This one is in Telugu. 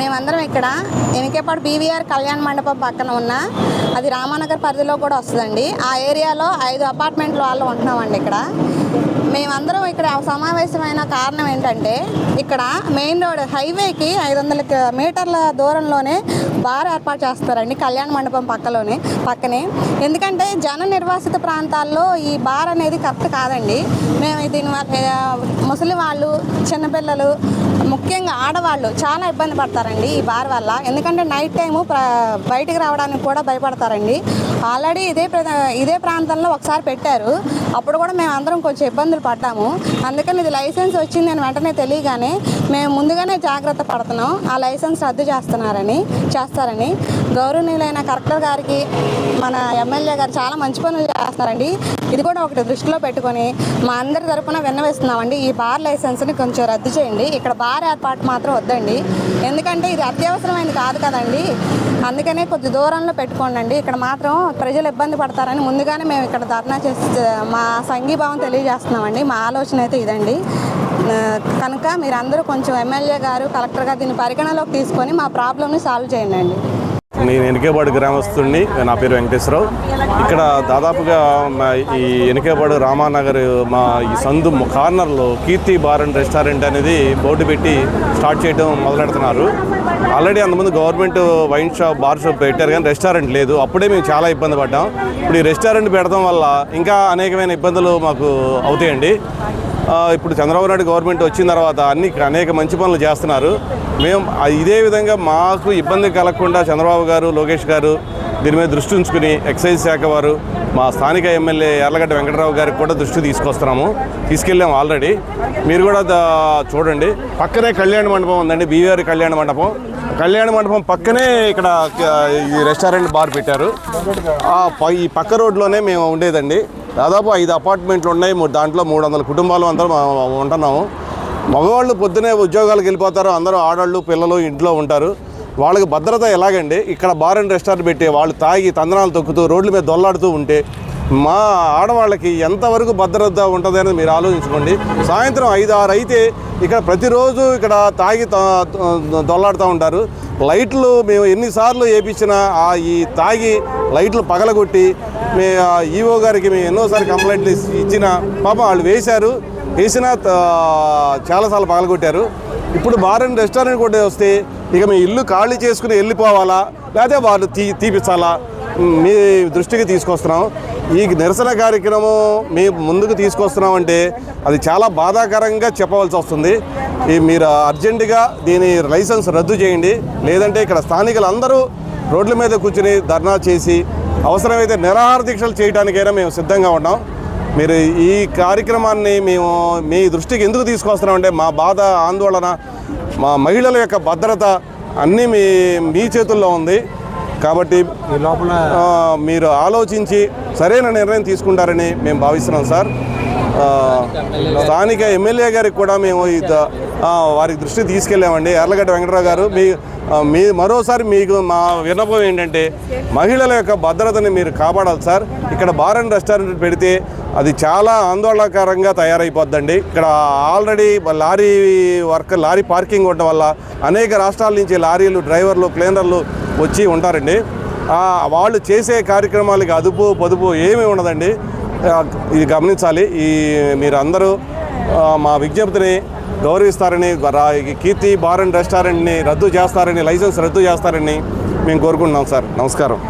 మేమందరం ఇక్కడ ఎనికేపాడు బీవీఆర్ కళ్యాణ మండపం పక్కన ఉన్న అది రామానగర్ పరిధిలో కూడా వస్తుందండి. ఆ ఏరియాలో ఐదు అపార్ట్మెంట్లు వాళ్ళు ఉంటున్నామండి ఇక్కడ. మేమందరం ఇక్కడ సమావేశమైన కారణం ఏంటంటే ఇక్కడ మెయిన్ రోడ్ హైవేకి ఐదు వందల మీటర్ల దూరంలోనే బార్ ఏర్పాటు చేస్తారండి కళ్యాణ మండపం పక్కలోనే పక్కనే. ఎందుకంటే జన నిర్వాసిత ప్రాంతాల్లో ఈ బార్ అనేది కరెక్ట్ కాదండి. మేము దీని వల్ల ముసలి వాళ్ళు చిన్నపిల్లలు ముఖ్యంగా ఆడవాళ్ళు చాలా ఇబ్బంది పడతారండి ఈ బార్ వల్ల. ఎందుకంటే నైట్ టైము బయటికి రావడానికి కూడా భయపడతారండి. ఆల్రెడీ ఇదే ప్ర- ఇదే ప్రాంతంలో ఒకసారి పెట్టారు. అప్పుడు కూడా మేము అందరం కొంచెం ఇబ్బందులు పడ్డాము. అందుకని ఇది లైసెన్స్ వచ్చింది అని వెంటనే తెలియగానే మేము ముందుగానే జాగ్రత్త పడుతున్నాం. ఆ లైసెన్స్ రద్దు చేస్తున్నారని చేస్తారని గౌరవనీయులైన కలెక్టర్ గారికి మన ఎమ్మెల్యే గారు చాలా మంచి పనులు చేస్తారండి ఇది కూడా ఒకటి దృష్టిలో పెట్టుకొని మా అందరి తరపున విన్నవేస్తున్నామండి. ఈ బార్ లైసెన్స్ని కొంచెం రద్దు చేయండి. ఇక్కడ బార్ ఏర్పాటు మాత్రం వద్దండి. ఎందుకంటే ఇది అత్యవసరమైనది కాదు కదండి. అందుకనే కొద్ది దూరంలో పెట్టుకోండి ఇక్కడ మాత్రం ప్రజలు ఇబ్బంది పడతారని ముందుగానే మేము ఇక్కడ ధర్నా చేసి మా సంఘీభావం తెలియజేస్తున్నామండి. మా ఆలోచన అయితే ఇదండి. కనుక మీరందరూ కొంచెం ఎమ్మెల్యే గారు కలెక్టర్ గారు దీన్ని పరిగణలోకి తీసుకొని మా ప్రాబ్లమ్ని సాల్వ్ చేయండి అండి నేను ఎనికేపాడు గ్రామస్తుడిని నా పేరు వెంకటేశ్వరరావు. ఇక్కడ దాదాపుగా మా ఈ ఎనికేపాడు రామానగర్ మా ఈ సందు కార్నర్లో కీర్తి బార్ అండ్ రెస్టారెంట్ అనేది బోర్డు పెట్టి స్టార్ట్ చేయడం మొదలెడుతున్నారు. ఆల్రెడీ అంతకుముందు government wine shop bar shop పెట్టారు కానీ రెస్టారెంట్ లేదు. అప్పుడే మేము చాలా ఇబ్బంది పడ్డాం. ఇప్పుడు ఈ రెస్టారెంట్ పెడడం వల్ల ఇంకా అనేకమైన ఇబ్బందులు మాకు అవుతాయండి. ఇప్పుడు చంద్రబాబు నాయుడు గవర్నమెంట్ వచ్చిన తర్వాత అన్ని అనేక మంచి పనులు చేస్తున్నారు. మేము ఇదే విధంగా మాకు ఇబ్బంది కలగకుండా చంద్రబాబు గారు లోకేష్ గారు దీని మీద దృష్టి ఉంచుకుని ఎక్సైజ్ శాఖ వారు మా స్థానిక ఎమ్మెల్యే ఎర్లగడ్డ వెంకటరావు గారికి కూడా దృష్టి తీసుకొస్తున్నాము. తీసుకెళ్ళాము ఆల్రెడీ. మీరు కూడా చూడండి. పక్కనే కళ్యాణ మండపం ఉందండి బీవీఆర్ కళ్యాణ మండపం. కళ్యాణ మండపం పక్కనే ఇక్కడ ఈ రెస్టారెంట్ బార్ పెట్టారు. ప- ఈ పక్క రోడ్లోనే మేము ఉండేదండి. దాదాపు ఐదు అపార్ట్మెంట్లు ఉన్నాయి దాంట్లో మూడు వందల కుటుంబాలు అందరం ఉంటున్నాము. మగవాళ్ళు పొద్దునే ఉద్యోగాలకు వెళ్ళిపోతారు అందరూ ఆడవాళ్ళు పిల్లలు ఇంట్లో ఉంటారు. వాళ్ళకి భద్రత ఎలాగండి? ఇక్కడ బార్ అండ్ రెస్టారెంట్ పెట్టి వాళ్ళు తాగి తందనాలు తొక్కుతూ రోడ్ల మీద దొల్లాడుతూ ఉంటే మా ఆడవాళ్ళకి ఎంతవరకు భద్రత ఉంటుంది అనేది మీరు ఆలోచించుకోండి. సాయంత్రం ఐదు ఆరు అయితే ఇక్కడ ప్రతిరోజు ఇక్కడ తాగి దొల్లాడుతూ ఉంటారు. లైట్లు మేము ఎన్నిసార్లు వేయించినా ఆ ఈ తాగి లైట్లు పగలగొట్టి మే ఈవో గారికి మేము ఎన్నోసార్లు కంప్లైంట్లు ఇచ్చిన ఇచ్చినా పాపం వాళ్ళు వేశారు. వేసినా త- చాలాసార్లు పగలగొట్టారు. ఇప్పుడు బార్ అండ్ రెస్టారెంట్ కూడా వస్తే ఇక మీ ఇల్లు ఖాళీ చేసుకుని వెళ్ళిపోవాలా? లేకపోతే వాళ్ళు తీ తీపిచ్చాలా మీ దృష్టికి తీసుకొస్తున్నాం. ఈ నిరసన కార్యక్రమం మీ ముందుకు తీసుకొస్తున్నామంటే అది చాలా బాధాకరంగా చెప్పవలసి వస్తుంది. ఈ మీరు అర్జెంటుగా దీని లైసెన్స్ రద్దు చేయండి. లేదంటే ఇక్కడ స్థానికులు అందరూ రోడ్ల మీద కూర్చుని ధర్నా చేసి అవసరమైతే నిరాహార దీక్షలు చేయడానికైనా మేము సిద్ధంగా ఉన్నాం. మీరు ఈ కార్యక్రమాన్ని మేము మీ దృష్టికి ఎందుకు తీసుకొస్తున్నామంటే మా బాధ ఆందోళన మా మహిళల యొక్క భద్రత అన్నీ మీ మీ చేతుల్లో ఉంది. కాబట్టి ఆ, మీరు ఆలోచించి సరైన నిర్ణయం తీసుకుంటారని మేము భావిస్తున్నాం సార్. స్థానిక ఎమ్మెల్యే గారికి కూడా మేము వారికి దృష్టి తీసుకెళ్ళామండి. ఎర్లగడ్డ వెంకటరావు గారు మీ మీ మరోసారి మీకు మా విన్నపం ఏంటంటే మహిళల యొక్క భద్రతని మీరు కాపాడాలి సార్. ఇక్కడ బార్ అండ్ రెస్టారెంట్ పెడితే అది చాలా ఆందోళనకరంగా తయారైపోద్దండి. ఇక్కడ already lorry work lorry parking ఉండడం వల్ల అనేక రాష్ట్రాల నుంచి లారీలు డ్రైవర్లు క్లీనర్లు వచ్చి ఉంటారండి. వాళ్ళు చేసే కార్యక్రమాలకి అదుపు పొదుపు ఏమీ ఉండదండి. ఇది గమనించాలి. ఈ మీరు అందరూ మా విజ్ఞప్తిని గౌరవిస్తారని కీర్తి బార్ అండ్ రెస్టారెంట్ని రద్దు చేస్తారని లైసెన్స్ రద్దు చేస్తారని మేము కోరుకుంటున్నాం సార్. నమస్కారం.